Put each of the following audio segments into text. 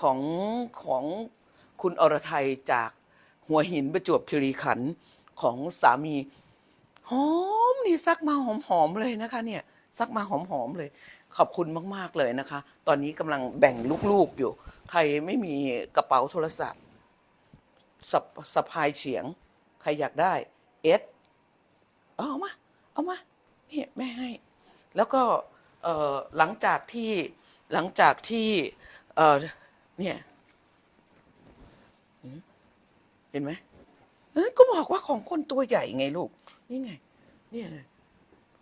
ของของคุณอรไทยจากหัวหินประจวบคีรีขันธ์ของสามีหอมนี่ซักมาหอมๆเลยนะคะ เนี่ยซักมาหอมๆเลย ขอบคุณมากๆเลยนะคะ ตอนนี้กำลังแบ่งลูกๆอยู่ ใครไม่มีกระเป๋าโทรศัพท์สะสะพายเฉียง ใครอยากได้เอสเอามา เอามาเนี่ยแม่ให้ แล้วก็หลังจากที่หลังจากที่ เนี่ยเห็นไหมเอ้ยก็บอกว่าของคนตัวใหญ่ไงลูก นี่ไง เนี่ย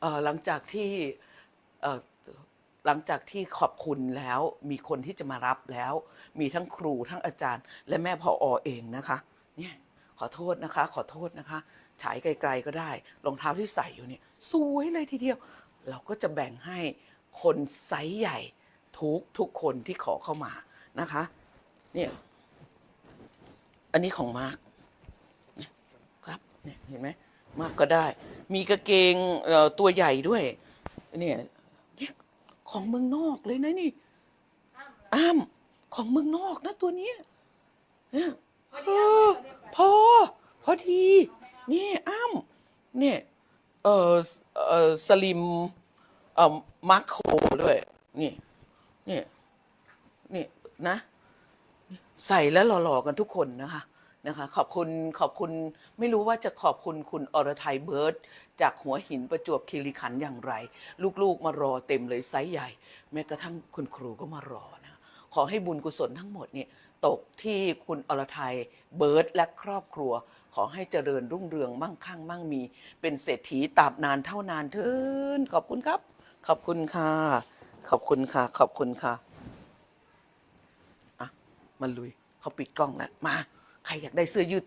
เอ่อหลังจากที่เอ่อหลังจากที่ขอบคุณแล้ว มีคนที่จะมารับแล้ว มีทั้งครูทั้งอาจารย์ และแม่พออเองนะคะ เนี่ยขอโทษนะคะ ขอโทษนะคะ ฉายไกลๆก็ได้รองเท้าที่ใส่อยู่เนี่ย สวยเลยทีเดียว เราก็จะแบ่งให้คนไซส์ใหญ่ทุกทุกคนที่ขอเข้ามา นะคะ เนี่ย อันนี้ของมาร์คครับเนี่ยเห็นไหมมาร์คก็ได้ มีกางเกงเอ่อตัวใหญ่ด้วยเนี่ยเนี่ยของเมืองนอกเลยนะนี่อ้ามของเมืองนอกนะตัวนี้เนี่ยเออพอ พอดี นี่อ้ามเนี่ยเออเออสลิมเอ่อมาร์โคด้วย นี่ นี่ นี่ นะ ใส่แล้วหล่อๆกันทุกคนนะคะนะคะขอบคุณขอบคุณไม่รู้ว่าจะขอบคุณคุณอรไทยเบิร์ตจากหัวหินประจวบคีรีขันธ์อย่างไร ลูกๆมารอเต็มเลยไซส์ใหญ่ แม้กระทั่งคุณครูก็มารอนะขอให้บุญกุศลทั้งหมดเนี่ยตกที่คุณอรไทยเบิร์ตและครอบครัว ขอให้เจริญรุ่งเรืองมั่งคั่งมั่งมี เป็นเศรษฐีตราบนานเท่านานเทินขอบคุณครับ ขอบคุณค่ะ ขอบคุณค่ะ ขอบคุณค่ะ มาลุยเขาปิดกล้องแล้วมา ใครอยากได้เสื้อยืด